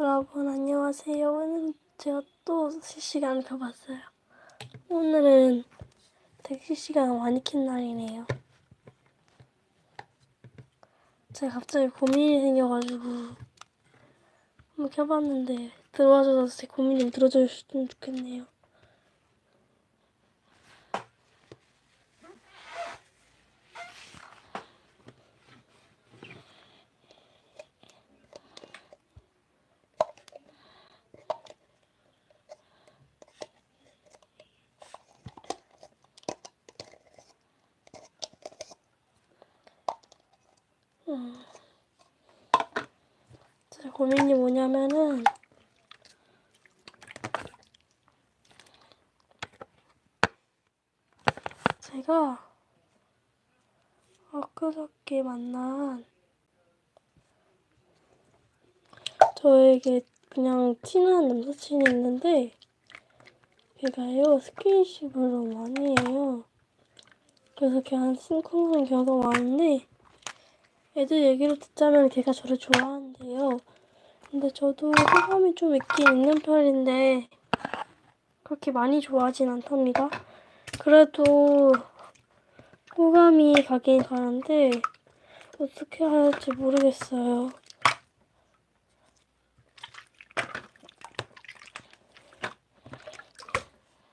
여러분 안녕하세요. 오늘 제가 또 실시간 켜봤어요. 오늘은 되게 실시간 많이 킨 날이네요. 제가 갑자기 고민이 생겨가지고 한번 켜봤는데 들어와줘서 제 고민 좀 들어줬으면 좋겠네요. 제 고민이 뭐냐면은 제가 엊그저께 만난 저에게 그냥 친한 남사친이 있는데 걔가요 스킨십을 너무 많이 해요. 그래서 걔한 심쿵한 경우가 많은데 애들 얘기를 듣자면 걔가 저를 좋아한대요. 근데 저도 호감이 좀 있긴 있는 편인데 그렇게 많이 좋아하진 않답니다. 그래도 호감이 가긴 가는데 어떻게 해야 할지 모르겠어요.